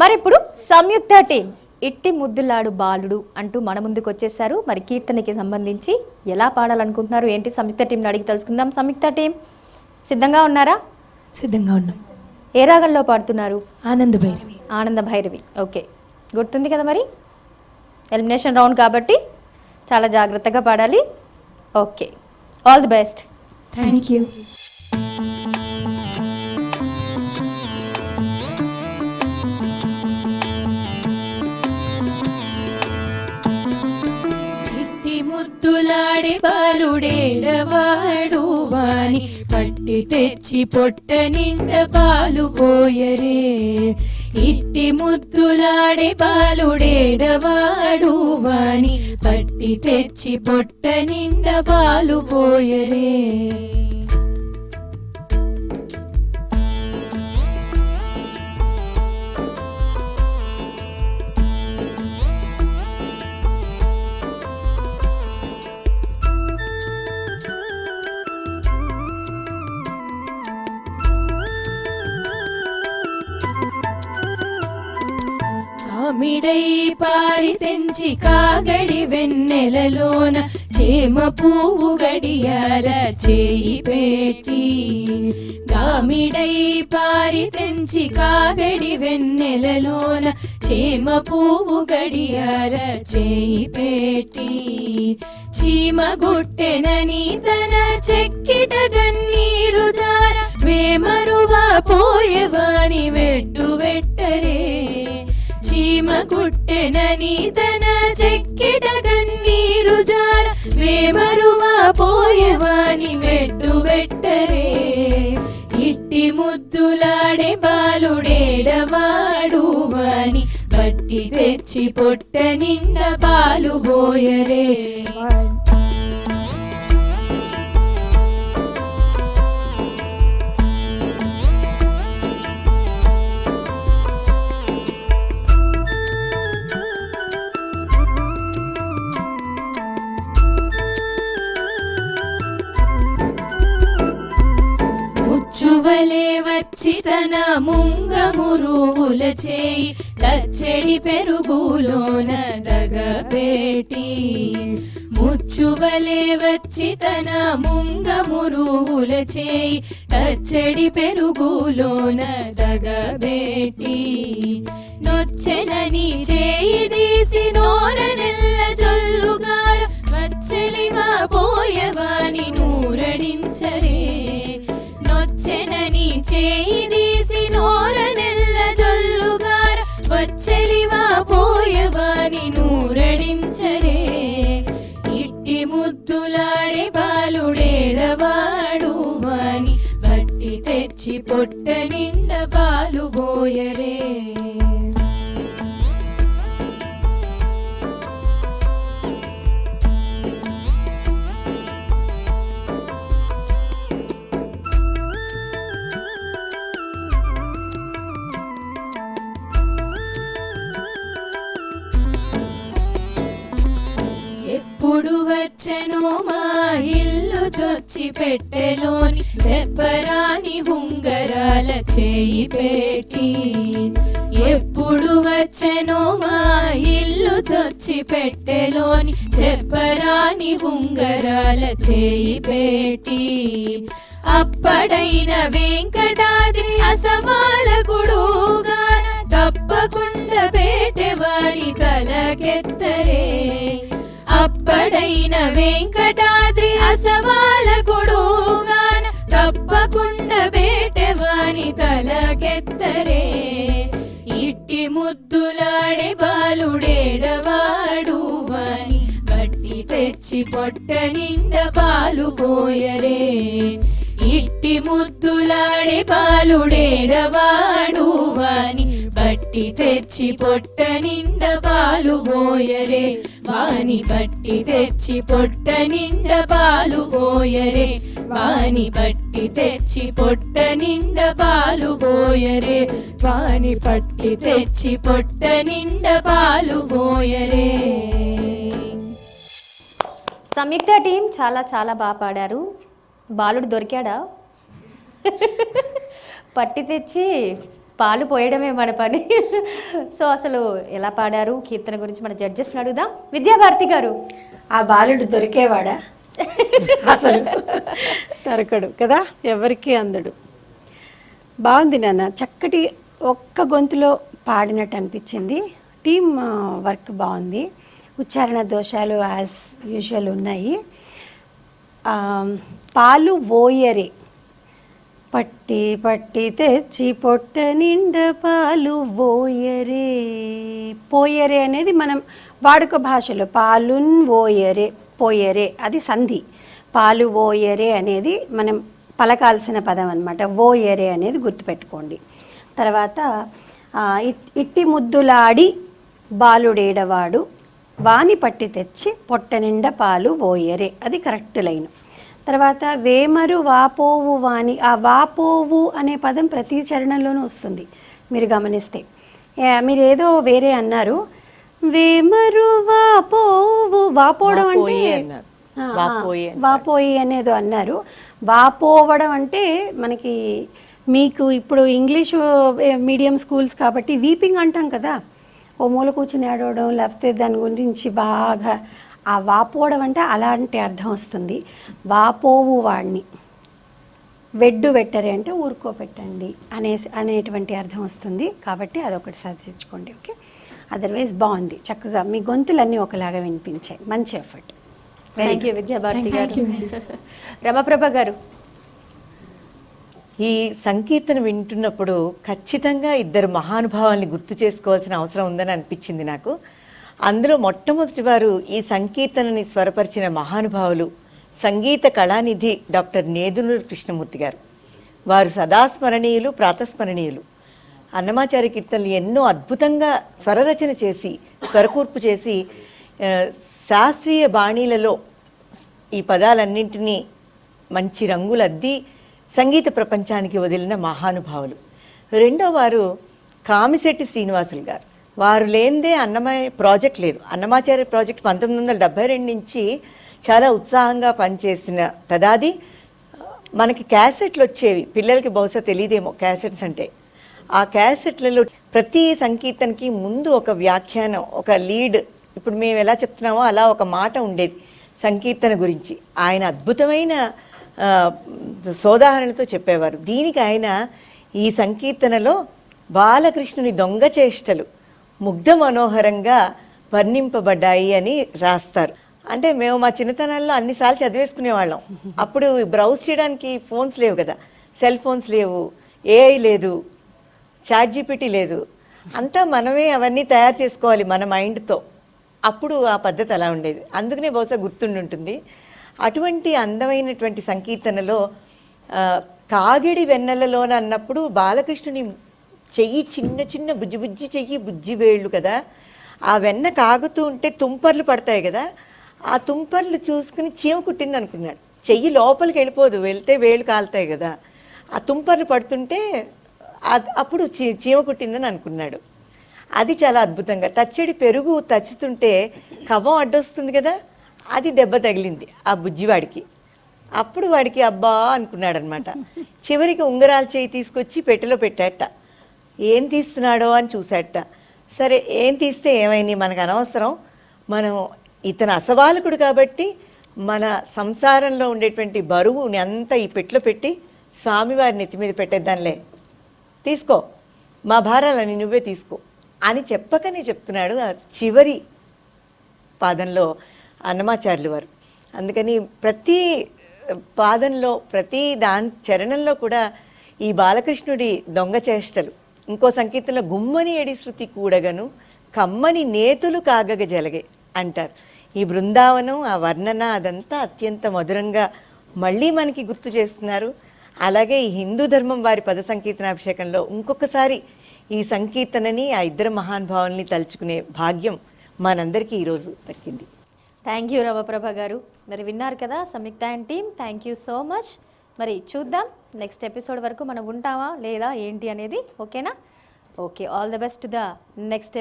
మరి ఇప్పుడు సంయుక్త టీం. ఇట్టి ముద్దులాడు బాలుడు అంటూ మన ముందుకు వచ్చేసారు మరి కీర్తనకి సంబంధించి ఎలా పాడాలనుకుంటున్నారు? ఏంటి సంయుక్త టీంని అడిగి తెలుసుకుందాం. సంయుక్త టీం సిద్ధంగా ఉన్నారా? సిద్ధంగా ఉన్నాం. ఏ రాగంలో పాడుతున్నారు? ఆనంద భైరవి. ఆనంద భైరవి. ఓకే. గుర్తుంది కదా మరి? ఎలిమినేషన్ రౌండ్ కాబట్టి చాలా జాగ్రత్తగా పాడాలి. Okay. All the best. Thank you ముద్దులాడే పాలుడేడవాడు వాని పట్టి తెచ్చి పొట్ట నిండ పాలు పోయరే. ఇట్టి ముద్దులాడే పాలుడేడవాడు వాని పట్టి తెచ్చి పొట్ట నిండ పాలు పోయరే. కామిడై పారి తెంచి కాగడి వెన్నెలలోన చేమ పువ్వు గడియాల చేయి పెట్టి. కామిడై పారి తెంచి కాగడి వెన్నెలలోన చేమ పువ్వు గడియాల చేయి పెట్టి. చీమ గుట్టెనని తన చెక్కిట గన్నీరు జార వేమరువా పోయేవాని వెట్టు వెట్టరే. చీమ కుట్టెనని తన చెక్కిట గన్నీరు జార. వేమరువా పోయవాని వెట్టు వెట్టరే. ఇట్టి ముద్దులాడే బాలుడేడవాడు వాని బట్టి తెచ్చి పొట్ట నిండ పాలు పోయరే. వలే వచ్చి తన ముంగమురువుల చేయి తచ్చడి పెరుగులోన దగబేటి ముచ్చువలే వచ్చి తన ముంగమురువుల చేయి తచ్చడి పెరుగులోన దగబేటి నొచ్చెనని చేయి చెలివా పోయవాని నూరడించరే. ఇట్టి ముద్దులాడే బాలుడేడవాడు వాని. బట్టి తెచ్చి పొట్టని పెట్టెలోని చెప్పరాని ఉంగరాల చేయి పెట్టి ఎప్పుడు వచ్చెనో మా ఇల్లు చొచ్చి పెట్టెలోని చెప్పరాని ఉంగరాల చేయి పెట్టి అప్పడైన వెంకటాద్రి అసమాలకుడుగాన తప్పకుండా పేటెవారి తలకెత్తరే అప్పడైన వెంకటాద్రి అసవాల తప్పకుండా పేటెవాని తలకెత్తరే. ఇట్టి ముద్దులాడే బాలుడేడవాడు వాని బట్టి తెచ్చి పొట్ట నిండ పాలు పోయరే. ఇట్టి ముద్దులాడే బాలుడేడవాడు వాని బట్టి తెచ్చి పొట్ట నిండ పాలు పోయరే. వాని బట్టి తెచ్చి పొట్ట నిండ పాలు పోయరే. వాని బట్టి తెచ్చి పొట్ట నిండ పాలు పోయరే. వాని పట్టి తెచ్చి పొట్ట నిండ పాలు పోయరే. సంయుక్త టీం చాలా చాలా బాగా పాడారు. బాలుడు దొరికాడా? పట్టి తెచ్చి పాలు పోయడమే మన పని. సో అసలు ఎలా పాడారు? కీర్తన గురించి మన జడ్జెస్ని అడుగుదాం. విద్యాభారతి గారు. ఆ బాలుడు దొరికేవాడా? అసలు. దొరకడు కదా? ఎవరికి అందడు. బాగుంది నాన్న. చక్కటి ఒక్క గొంతులో పాడినట్టు అనిపించింది. టీమ్ వర్క్ బాగుంది. ఉచ్చారణ దోషాలు యాజ్ యూజువల్ ఉన్నాయి. పాలు ఓయరే. పట్టి పట్టి తెచ్చి పొట్ట నిండ పాలు ఓయరే పోయరే అనేది మనం వాడుక భాషలో పాలున్ ఓయరే పోయరే అది సంధి. పాలు ఓయరే అనేది మనం పలకాల్సిన పదం అనమాట ఓయరే అనేది గుర్తుపెట్టుకోండి. తర్వాత ఇట్టి ముద్దులాడి బాలుడేడవాడు వాని పట్టి తెచ్చి పొట్ట నిండా పాలు ఓయరే అది కరెక్ట్ లైన్. తర్వాత వేమరు వాపోవు వాని ఆ వాపోవు అనే పదం ప్రతి చరణంలోనూ వస్తుంది. మీరు గమనిస్తే. మీరు ఏదో వేరే అన్నారు. వేమరు వాపోవు వాపోవడం అంటే. వాపోయి అనేదో అన్నారు. వాపోవడం అంటే మనకి మీకు ఇప్పుడు ఇంగ్లీష్ మీడియం స్కూల్స్ కాబట్టి వీపింగ్ అంటాం కదా. ఓ మూల కూర్చుని ఆడవడం లేకపోతే దాని గురించి బాగా ఆ వాపోవడం అంటే అలాంటి అర్థం వస్తుంది. వాపోవు వాడిని వెడ్డు పెట్టరే అంటే ఊరుకోపెట్టండి అనే అనేటువంటి అర్థం వస్తుంది. కాబట్టి అదొకటి సాధించుకోండి ఓకే? అదర్వైజ్ బాగుంది. చక్కగా మీ గొంతులన్నీ ఒకలాగా వినిపించాయి. మంచి ఎఫర్ట్. థ్యాంక్ యూ విద్యాభారతి గారు. రమప్రభ గారు. ఈ సంకీర్తన వింటున్నప్పుడు ఖచ్చితంగా ఇద్దరు మహానుభావాల్ని గుర్తు చేసుకోవాల్సిన అవసరం ఉందని అనిపించింది నాకు. అందులో మొట్టమొదటి వారు ఈ సంకీర్తనని స్వరపరిచిన మహానుభావులు సంగీత కళానిధి డాక్టర్ నేదునూరు కృష్ణమూర్తి గారు. వారు సదాస్మరణీయులు ప్రాతస్మరణీయులు. అన్నమాచార్య కీర్తనలు ఎన్నో అద్భుతంగా స్వరరచన చేసి స్వరకూర్పు చేసి శాస్త్రీయ బాణీలలో ఈ పదాలన్నింటినీ మంచి రంగులద్ది సంగీత ప్రపంచానికి వదిలిన మహానుభావులు. రెండో వారు కామిశెట్టి శ్రీనివాసులు గారు. వారు లేనిదే అన్నమయ్య ప్రాజెక్ట్ లేదు. అన్నమాచార్య ప్రాజెక్ట్ పంతొమ్మిది వందల డెబ్బై రెండు నుంచి చాలా ఉత్సాహంగా పనిచేసిన తదాది. మనకి క్యాసెట్లు వచ్చేవి. పిల్లలకి బహుశా తెలియదేమో క్యాసెట్స్ అంటే. ఆ క్యాసెట్లలో ప్రతి సంకీర్తనకి ముందు ఒక వ్యాఖ్యానం ఒక లీడ్. ఇప్పుడు మేము ఎలా చెప్తున్నామో అలా ఒక మాట ఉండేది సంకీర్తన గురించి. ఆయన అద్భుతమైన సోదాహరణతో చెప్పేవారు. దీనికి ఆయన ఈ సంకీర్తనలో బాలకృష్ణుని దొంగ చేష్టలు ముగ్ధ మనోహరంగా వర్ణింపబడ్డాయి అని రాస్తారు. అంటే మేము మా చిన్నతనాల్లో అన్నిసార్లు చదివేసుకునేవాళ్ళం అప్పుడు బ్రౌజ్ చేయడానికి ఫోన్స్ లేవు కదా. సెల్ ఫోన్స్ లేవు ఏఐ లేదు చాట్ జీపీటీ లేదు. అంతా మనమే అవన్నీ తయారు చేసుకోవాలి మన మైండ్తో అప్పుడు ఆ పద్ధతి అలా ఉండేది. అందుకనే బహుశా గుర్తుండి ఉంటుంది. అటువంటి అందమైనటువంటి సంకీర్తనలో కాగిడి వెన్నెలలోన అన్నప్పుడు బాలకృష్ణుని చెయ్యి చిన్న చిన్న బుజ్జి బుజ్జి చెయ్యి బుజ్జి వేళ్ళు కదా. ఆ వెన్న కాగుతూ ఉంటే తుంపర్లు పడతాయి కదా. ఆ తుంపర్లు చూసుకుని చీమ కుట్టింది అనుకున్నాడు చెయ్యి లోపలికి వెళ్ళిపోదు వెళ్తే వేళ్ళు కాలుతాయి కదా. ఆ తుంపర్లు పడుతుంటే అప్పుడు చీ చీమ కుట్టిందని అనుకున్నాడు. అది చాలా అద్భుతంగా తచ్చడి పెరుగు తచ్చుతుంటే కవం అడ్డొస్తుంది కదా అది దెబ్బ తగిలింది ఆ బుజ్జివాడికి. అప్పుడు వాడికి అబ్బా అనుకున్నాడనమాట. చివరికి ఉంగరాల చేయి తీసుకొచ్చి పెట్టెలో పెట్టాట ఏం తీస్తున్నాడో అని చూశాట సరే ఏం తీస్తే ఏమైంది? మనకు అనవసరం. మనం ఇతను అసబాలకుడు కాబట్టి మన సంసారంలో ఉండేటువంటి బరువుని అంతా ఈ పెట్టెలో పెట్టి స్వామివారి నెత్తి మీద పెట్టేద్దాంలే. తీసుకో. మా భారాలని నువ్వే తీసుకో అని చెప్పకనే చెప్తున్నాడు చివరి పాదంలో అన్నమాచార్యులు వారు. అందుకని ప్రతి పాదంలో ప్రతి దాని చరణంలో కూడా ఈ బాలకృష్ణుడి దొంగ చేష్టలు ఇంకో సంకీర్తనలో గుమ్మని ఎడి శృతి కూడగను కమ్మని నేతులు కాగగ జలగే అంటారు. ఈ బృందావనం ఆ వర్ణన అదంతా అత్యంత మధురంగా మళ్ళీ మనకి గుర్తు చేస్తున్నారు. అలాగే ఈ హిందూ ధర్మం వారి పద సంకీర్తనాభిషేకంలో ఇంకొకసారి ఈ సంకీర్తనని ఆ ఇద్దరు మహానుభావుల్ని తలుచుకునే భాగ్యం మనందరికీ ఈరోజు దక్కింది. థ్యాంక్ యూ రవప్రభ గారు. మరి విన్నారు కదా Samyuktha and team thank you so much మరి చూద్దాం. నెక్స్ట్ ఎపిసోడ్ వరకు మనం ఉంటామా లేదా ఏంటి అనేది ఓకేనా? Okay all the best the next